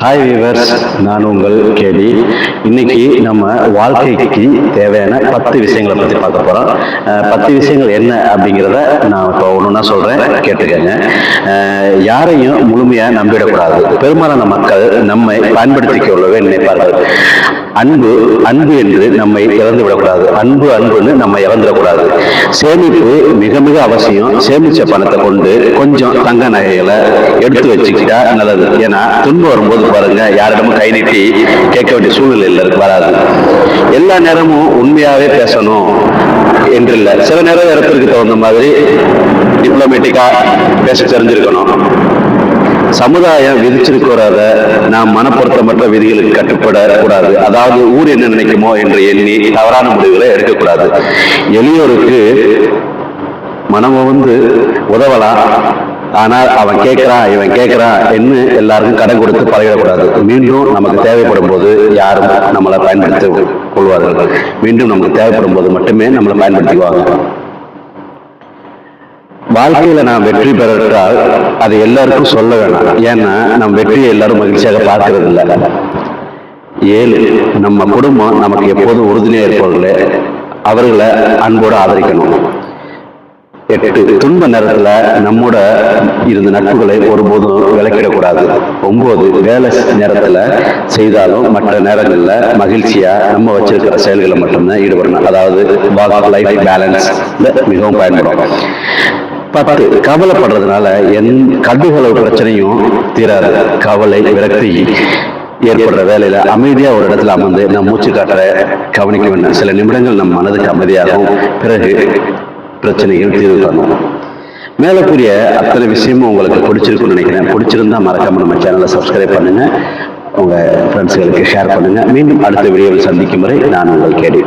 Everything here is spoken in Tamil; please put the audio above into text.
ஹாய் வீவர்ஸ் நான் உங்கள் கேடி இன்னைக்கு நம்ம வாழ்க்கைக்கு தேவையான பத்து விஷயங்களை பற்றி பார்க்க போகிறோம் பத்து விஷயங்கள் என்ன அப்படிங்கிறத நான் இப்போ ஒன்றுனா சொல்கிறேன் கேட்டுக்கங்க. யாரையும் முழுமையாக நம்பிடக்கூடாது. பெரும்பாலான மக்கள் நம்மை பயன்படுத்திக் கொள்ளவே நினைப்பார்கள். அன்பு அன்பு என்று நம்மை இழந்து விடக்கூடாது. அன்பு அன்புன்னு நம்ம இழந்துடக்கூடாது. சேமிப்பு மிக மிக அவசியம். சேமிச்ச பணத்தை கொண்டு கொஞ்சம் தங்க நகைகளை எடுத்து வச்சுக்கிட்டா நல்லது. ஏன்னா துன்பம் வரும்போது பாருங்க. யாரிடமும் கை நீட்டி கேட்க வேண்டிய சூழ்நிலையில் இருக்கு வராது. எல்லா நேரமும் உண்மையாவே பேசணும் என்று இல்லை சில நேரம் இடத்திற்கு தகுந்த மாதிரி டிப்ளமேட்டிக்கா பேச தெரிஞ்சிருக்கணும். சமுதாயம் விதிச்சிருக்கிறத நாம் மனப்பொருத்தமற்ற விதிகளுக்கு கட்டுப்பட கூடாது அதாவது ஊர் என்ன நினைக்குமோ என்று எண்ணி தவறான முடிவுகளை எடுக்கக்கூடாது. எளியோருக்கு மனம் வந்து உதவலாம். ஆனால் அவன் கேட்கறான் இவன் கேட்கறான். என்று எல்லாருக்கும் கடன் கொடுத்து பழகிடக்கூடாது. மீண்டும் நமக்கு தேவைப்படும் போது யாரும் நம்மளை பயன்படுத்தி கொள்வார்கள். மீண்டும் நமக்கு தேவைப்படும் போது மட்டுமே நம்மளை பயன்படுத்திக்குவாங்க. வாழ்க்கையில நாம் வெற்றி பெற்றால் அதை எல்லாருக்கும் சொல்ல வேணாம். ஏன்னா நம் வெற்றியை எல்லாரும் மகிழ்ச்சியாக பார்க்கறது இல்லை ஏழு நம்ம குடும்பம் நமக்கு எப்போதும் உறுதுணையாக இருப்பவர்களே அவர்களை அன்போடு ஆதரிக்கணும். எட்டு துன்ப நேரத்துல நம்மோட இருந்த நட்புகளை ஒருபோதும் விளக்கிடக்கூடாது. ஒன்பது வேலை நேரத்துல செய்தாலும் மற்ற நேரங்கள்ல மகிழ்ச்சியா நம்ம வச்சிருக்கிற செயல்களை மட்டும்தான் ஈடுபடணும். அதாவது லைஃப் பேலன்ஸ் மிகவும் பயன்படும். பத்து கவலைப்படுறதுனால என் கடுகளவு பிரச்சனையும் தீராது. கவலை விரக்தி ஏற்படுற வேலையில அமைதியா ஒரு இடத்துல அமர்ந்து நம் மூச்சு காட்டுற கவனிக்க வேண்டும் சில நிமிடங்கள் நம் மனதுக்கு அமைதியாகும். பிறகு பிரச்சனைகள் தீர்வு காணும் மேலே கூறிய அத்தனை விஷயமும் உங்களுக்கு பிடிச்சிருக்குன்னு நினைக்கிறேன். பிடிச்சிருந்தா மறக்காம நம்ம சேனலை சப்ஸ்கிரைப் பண்ணுங்க. உங்க ஃப்ரெண்ட்ஸுகளுக்கு ஷேர் பண்ணுங்க. மீண்டும் அடுத்த வீடியோவில் சந்திக்கும் வரை நான் உங்கள் கேடி